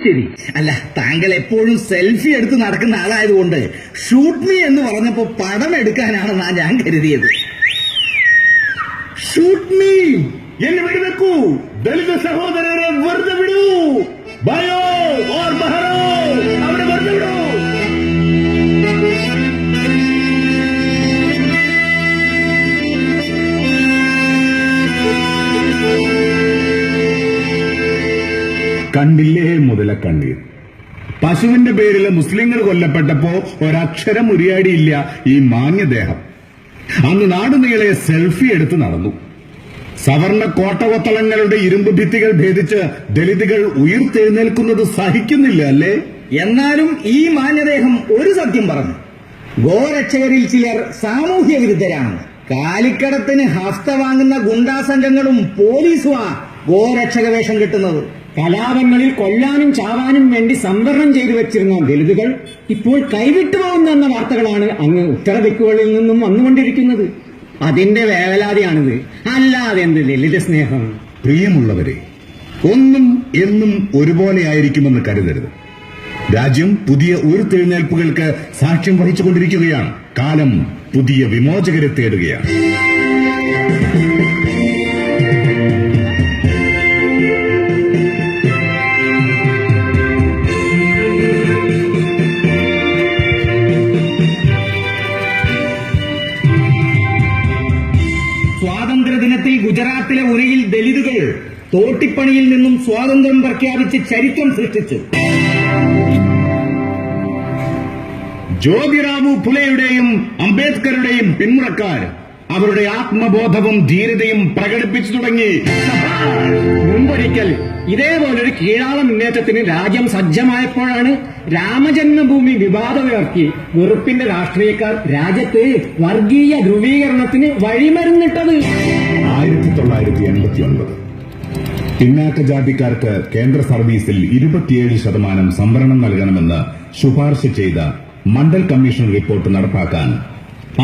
ശരി. അല്ല താങ്കൾ എപ്പോഴും സെൽഫി എടുത്ത് നടക്കുന്ന ആളായതുകൊണ്ട് ഷൂട്ട് മീ എന്ന് പറഞ്ഞപ്പോ പടം എടുക്കാനാണെന്നാ ഞാൻ കരുതിയത്. ഷൂട്ട് മീ എന്നെ വെടിവെക്കൂ. ദളിത സഹോദരരെ വെറുതെ വിടൂ. ഭയോ കണ്ടില്ലേ മുതല കണ്ണീർ പശുവിന്റെ പേരിൽ മുസ്ലിങ്ങൾ കൊല്ലപ്പെട്ടപ്പോ ഒരക്ഷരം ഉരിയാടിയില്ല ഈ മാന്യദേഹം അന്ന് നാടുനീളെ സെൽഫി എടുത്ത് നടന്നു. സവർണ കോട്ടകൊത്തളങ്ങളുടെ ഇരുമ്പ് ഭിത്തികൾ ഭേദിച്ച് ദളിതുകൾ ഉയർത്തെഴുന്നേൽക്കുന്നത് സഹിക്കുന്നില്ല അല്ലേ? എന്നാലും ഈ മാന്യദേഹം ഒരു സത്യം പറഞ്ഞു. ഗോരക്ഷകരിൽ ചിലർ സാമൂഹ്യ വിരുദ്ധരാണ്. കാലിക്കടത്തിന് ഹസ്ത വാങ്ങുന്ന ഗുണ്ടാ സംഘങ്ങളും പോലീസുമാ ഗോരക്ഷക വേഷം കിട്ടുന്നത്. കലാപങ്ങളിൽ കൊല്ലാനും ചാവാനും വേണ്ടി സംവരണം ചെയ്തു വെച്ചിരുന്ന ദലിതുകൾ ഇപ്പോൾ കൈവിട്ടു പോകുന്നെന്ന വാർത്തകളാണ് അങ്ങ് ഉത്തരദിക്കുകളിൽ നിന്നും വന്നുകൊണ്ടിരിക്കുന്നത്. അതിന്റെ വേവലാതിയാണിത്. അല്ലാതെ എന്ത് ലളിത സ്നേഹം? പ്രിയമുള്ളവരെ ഒന്നും എന്നും ഒരുപോലെ ആയിരിക്കുമെന്ന് കരുതരുത്. രാജ്യം പുതിയ ഉയർത്തെഴുന്നേൽപ്പുകൾക്ക് സാക്ഷ്യം വഹിച്ചുകൊണ്ടിരിക്കുകയാണ്. കാലം പുതിയ വിമോചകരെ തേടുകയാണ്. തോട്ടിപ്പണിയിൽ നിന്നും സ്വാതന്ത്ര്യം പ്രഖ്യാപിച്ച് ചരിത്രം സൃഷ്ടിച്ചു. ജ്യോതിറാവു ഫുലെയുടെയും അംബേദ്കറുടെയും പിന്മുറക്കാർ അവരുടെ ആത്മബോധവും ധീരതയും പ്രകടിപ്പിച്ചു തുടങ്ങി. മുമ്പൊരിക്കൽ ഇതേപോലൊരു കീഴാള മുന്നേറ്റത്തിന് രാജ്യം സജ്ജമായപ്പോഴാണ് രാമജന്മഭൂമി വിവാദമുയർത്തി വെറുപ്പിന്റെ രാഷ്ട്രീയക്കാർ രാജ്യത്തെ വർഗീയ ധ്രുവീകരണത്തിന് വഴിമരുന്നിട്ടത്. ആയിരത്തി തൊള്ളായിരത്തി എൺപത്തി ഒൻപത്. പിന്നാക്ക ജാതിക്കാർക്ക് കേന്ദ്ര സർവീസിൽ ഇരുപത്തിയേഴ് ശതമാനം സംവരണം നൽകണമെന്ന് ശുപാർശ ചെയ്ത മണ്ഡൽ കമ്മീഷൻ റിപ്പോർട്ട് നടപ്പാക്കാൻ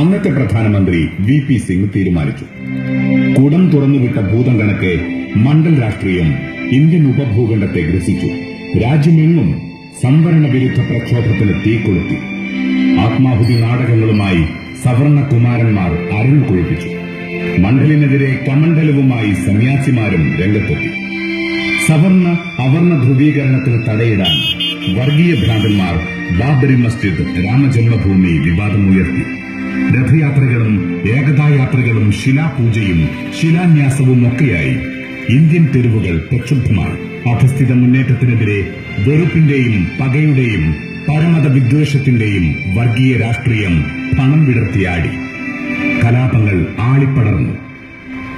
അന്നത്തെ പ്രധാനമന്ത്രി വി പി സിംഗ് തീരുമാനിച്ചു. കുടം തുറന്നുവിട്ട ഭൂതം കണക്കെ മണ്ഡൽ രാഷ്ട്രീയം ഇന്ത്യൻ ഉപഭൂഖണ്ഡത്തെ ഗ്രസിച്ചു. രാജ്യമെങ്ങും സംവരണ വിരുദ്ധ പ്രക്ഷോഭത്തിന് തീകൊളുത്തി ആത്മാഹുതി നാടകങ്ങളുമായി സവർണ കുമാരന്മാർ അരങ്ങു കൊഴിപ്പിച്ചു മണ്ഡലിനെതിരെ കമണ്ഡലവുമായി സന്യാസിമാരും രംഗത്തെത്തി. സവർണ അവർണ ധ്രുവീകരണത്തിന് തടയിടാൻ വർഗീയ ഭ്രാന്തന്മാർ ബാബരി മസ്ജിദ് രാമജന്മഭൂമി വിവാദമുയർത്തി. രഥയാത്രകളും ഏകതായാത്രകളും ശിലാപൂജയും ശിലാന്യാസവും ഒക്കെയായി ഇന്ത്യൻ തെരുവുകൾ പ്രക്ഷുബ്ധമാണ് അധസ്ഥിത മുന്നേറ്റത്തിനെതിരെ വെറുപ്പിന്റെയും പകയുടെയും പരമത വിദ്വേഷത്തിന്റെയും വർഗീയ രാഷ്ട്രീയം പണം വിടർത്തിയാടി. കലാപങ്ങൾ ആളിപ്പടർന്നു.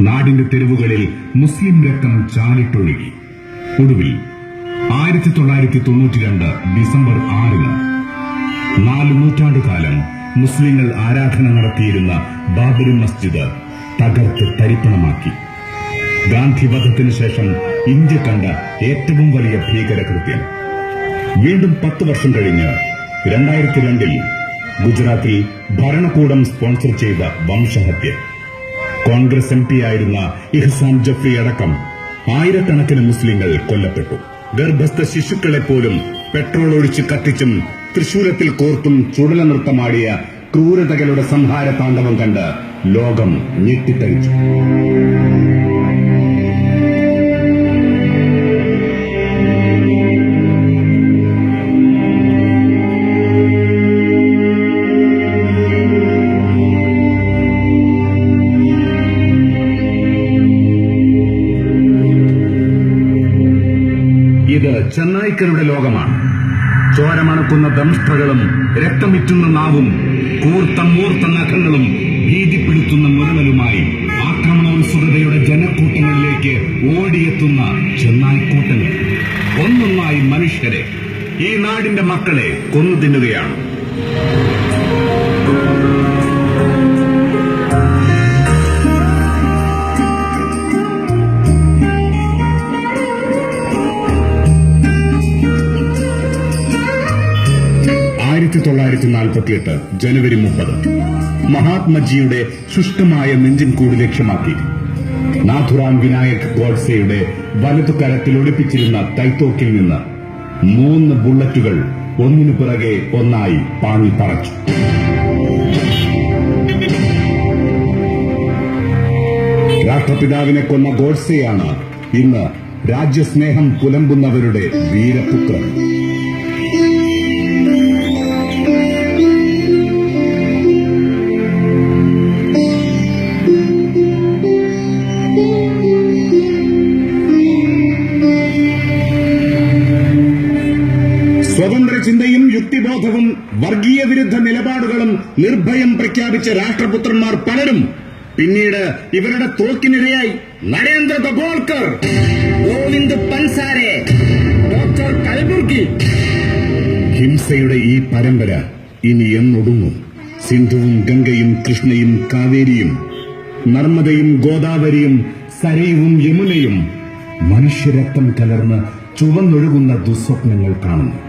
നാടിന്റെ തെരുവുകളിൽ മുസ്ലിം രക്തം ചാലിട്ടൊഴുകി. ഒടുവിൽ ആയിരത്തി തൊള്ളായിരത്തി തൊണ്ണൂറ്റിരണ്ട് ഡിസംബർ ആറിന് നാല് നൂറ്റാണ്ടുകാലം മുസ്ലിങ്ങൾ ആരാധന നടത്തിയിരുന്ന ബാബരി മസ്ജിദ് തകർത്ത് തരിപ്പണമാക്കി. ഗാന്ധിവധത്തിനു ശേഷം ഇന്ത്യ കണ്ട ഏറ്റവും വലിയ ഭീകരകൃത്യം. വീണ്ടും പത്ത് വർഷം കഴിഞ്ഞ് രണ്ടായിരത്തി രണ്ടിൽ ഗുജറാത്തിൽ ഭരണകൂടം സ്പോൺസർ ചെയ്ത വംശഹത്യ. കോൺഗ്രസ് എം ആയിരുന്ന ഇഹ്സാൻ ജഫ്രി അടക്കം ആയിരക്കണക്കിന് മുസ്ലിങ്ങൾ കൊല്ലപ്പെട്ടു. ഗർഭസ്ഥ ശിശുക്കളെ പോലും പെട്രോൾ ഒഴിച്ച് കത്തിച്ചും തൃശൂലത്തിൽ കോർത്തും ചുടല നൃത്തമാടിയ ക്രൂരതകളുടെ സംഹാര താണ്ഡവം കണ്ട് ലോകം ഞെട്ടിത്തരിച്ചു. ഇത് ചെന്നായ്ക്കരുടെ ലോകമാണ്. ചോരമണക്കുന്ന ദംഷ്ട്രകളും രക്തമിറ്റുന്ന നാവും കൂർത്ത മൂർത്ത നഖങ്ങളും ഭീതിപ്പെടുത്തുന്ന മുരളലുമായി ആക്രമണോത്സുകതയുടെ ജനക്കൂട്ടങ്ങളിലേക്ക് ഓടിയെത്തുന്ന ചെന്നായ്ക്കൂട്ടങ്ങൾ. ഒന്നൊന്നായി മനുഷ്യരെ ഈ നാടിന്റെ മക്കളെ കൊന്നു തിന്നുകയാണ്. ആയിരത്തി തൊള്ളായിരത്തി നാൽപ്പത്തിയെട്ട് ജനുവരി മുപ്പത്. മഹാത്മജിയുടെ ശുഷ്കമായ നെഞ്ചിൻ കൂടി ലക്ഷ്യമാക്കി നാഥുറാം വിനായക് ഗോഡ്സെയുടെ വലതു കരത്തിൽ ഒളിപ്പിച്ചിരുന്ന തൈത്തോക്കിൽ നിന്ന് മൂന്ന് ബുള്ളറ്റുകൾ ഒന്നിനു പിറകെ ഒന്നായി പാഞ്ഞു പറച്ചു. രാഷ്ട്രപിതാവിനെ കൊന്ന ഗോഡ്സെയാണ് ഇന്ന് രാജ്യസ്നേഹം പുലമ്പുന്നവരുടെ വീരപുത്രൻ. സ്വതന്ത്ര ചിന്തയും യുക്തിബോധവും വർഗീയ വിരുദ്ധ നിലപാടുകളും നിർഭയം പ്രഖ്യാപിച്ച രാഷ്ട്രപുത്രന്മാർ പലരും പിന്നീട് ഇവരുടെ തോക്കിനിരയായി. നരേന്ദ്ര ദബോൾക്കർ ഗോവിന്ദ് പൻസാരെ കൽബുർഗി ഹിംസയുടെ ഈ പരമ്പര ഇനി എന്നൊടുങ്ങും. സിന്ധുവും ഗംഗയും കൃഷ്ണയും കാവേരിയും നർമ്മദയും ഗോദാവരിയും സരയുവും യമുനയും മനുഷ്യരക്തം കലർന്ന് ചുവന്നൊഴുകുന്ന ദുസ്വപ്നങ്ങൾ കാണുന്നു.